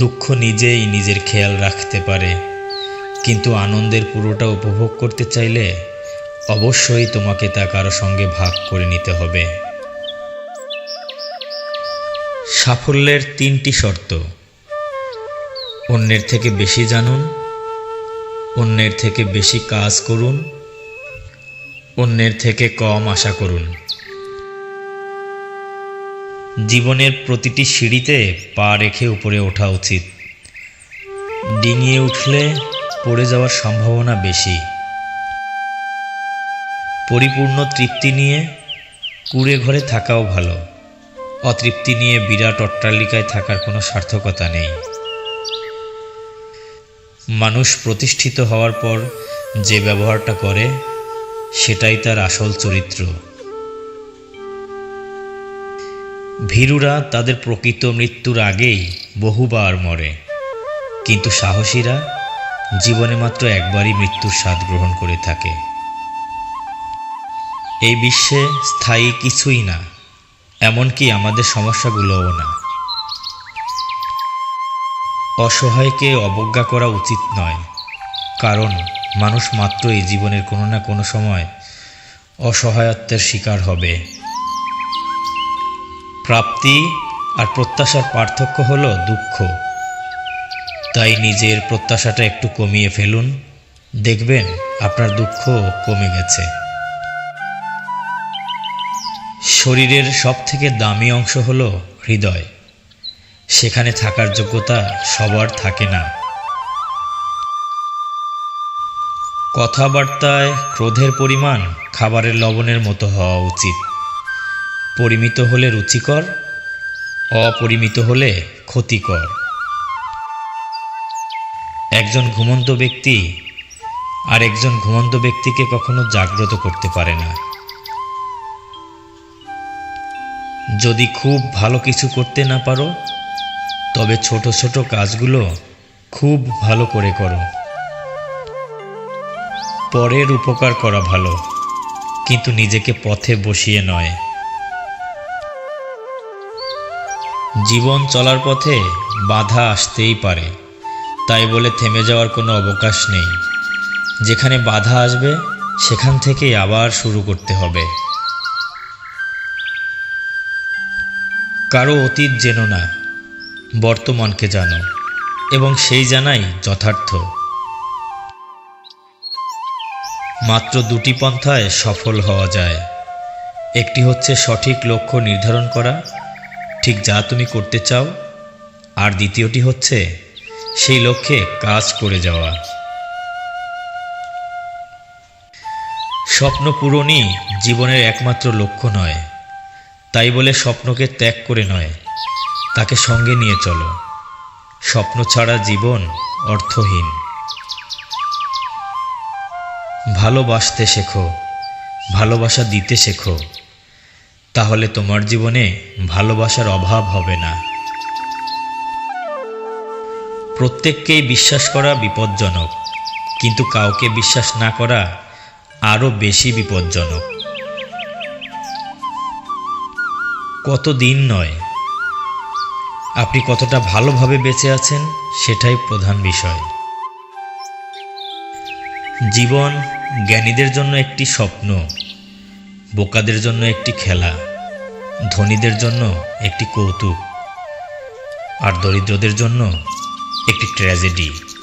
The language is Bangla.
দুঃখ নিজেই নিজের খেয়াল রাখতে পারে, কিন্তু আনন্দের পুরোটা উপভোগ করতে চাইলে অবশ্যই তোমাকে তা কারও সঙ্গে ভাগ করে নিতে হবে। সাফল্যের তিনটি শর্ত। অন্যের থেকে বেশি জানুন, অন্যের থেকে বেশি কাজ করুন অন্যের থেকে কম আশা করুন। জীবনের প্রতিটি সিঁড়িতে পা রেখে উপরে ওঠা উচিত। ডিঙিয়ে উঠলে পড়ে যাওয়ার সম্ভাবনা বেশি। পরিপূর্ণ তৃপ্তি নিয়ে কুড়ে ঘরে থাকাও ভালো। অতৃপ্তি নিয়ে বিরাট অট্টালিকায় থাকার কোনো সার্থকতা নেই। মানুষ প্রতিষ্ঠিত হওয়ার পর যে ব্যবহারটা করে সেটাই তার আসল চরিত্র। ভীরুরা তাদের প্রকৃত মৃত্যুর আগেই বহুবার মরে। কিন্তু সাহসীরা জীবনে মাত্র একবারই মৃত্যুর স্বাদ গ্রহণ করে থাকে। এই বিশ্বে স্থায়ী কিছুই না, এমনকি আমাদের সমস্যাগুলোও না। অসহায়কে অবজ্ঞা করা উচিত নয়, কারণ মানুষ মাত্রই জীবনের কোনো না কোনো সময় অসহায়ত্বের শিকার হবে। প্রাপ্তি আর প্রত্যাশার পার্থক্য হলো দুঃখ। তাই নিজের প্রত্যাশাটা একটু কমিয়ে ফেলুন। দেখবেন আপনার দুঃখ কমে গেছে। শরীরের সবথেকে দামি অংশ হলো হৃদয়। সেখানে থাকার যোগ্যতা সবার থাকে না। কথাবার্তায় ক্রোধের পরিমাণ খাবারের লবণের মতো হওয়া উচিত। পরিমিত হলে রুচিকর, অপরিমিত হলে ক্ষতিকর। একজন ঘুমন্ত ব্যক্তি আর একজন ঘুমন্ত ব্যক্তিকে কখনো জাগ্রত করতে পারে না। যদি খুব ভালো কিছু করতে না পারো, তবে ছোট ছোট কাজগুলো খুব ভালো করে করো। পরের উপকার করা ভালো, কিন্তু নিজেকে পথে বসিয়ে নয়। জীবন চলার পথে বাধা আসতেই পারে, তাই বলে থেমে যাওয়ার কোনো অবকাশ নেই। যেখানে বাধা আসবে, সেখান থেকেই আবার শুরু করতে হবে। কারও অতীত যেন না, বর্তমানকে জানো, এবং সেই জানাই যথার্থ। মাত্র দুটি পন্থায় সফল হওয়া যায়। একটি হচ্ছে সঠিক লক্ষ্য নির্ধারণ করা, ঠিক যা তুমি করতে চাও, আর দ্বিতীয়টি হচ্ছে সেই লক্ষ্যে কাজ করে যাওয়া। স্বপ্ন পূরণই জীবনের একমাত্র লক্ষ্য নয়। তাই বলে স্বপ্নকে ত্যাগ করে নয়, তাকে সঙ্গে নিয়ে চলো। স্বপ্ন ছাড়া জীবন অর্থহীন। ভালোবাসতে শেখো, ভালোবাসা দিতে শেখো, তাহলে তোমার জীবনে ভালোবাসার অভাব হবে না। প্রত্যেককেই বিশ্বাস করা বিপজ্জনক, কিন্তু কাউকে বিশ্বাস না করা আরও বেশি বিপজ্জনক। কত দিন নয়? আপনি কতটা ভালোভাবে বেঁচে আছেন সেটাই প্রধান বিষয়। জীবন জ্ঞানীদের জন্য একটি স্বপ্ন, বোকাদের জন্য একটি খেলা, ধনীদের জন্য একটি কৌতুক, আর দরিদ্রদের জন্য একটি ট্র্যাজেডি।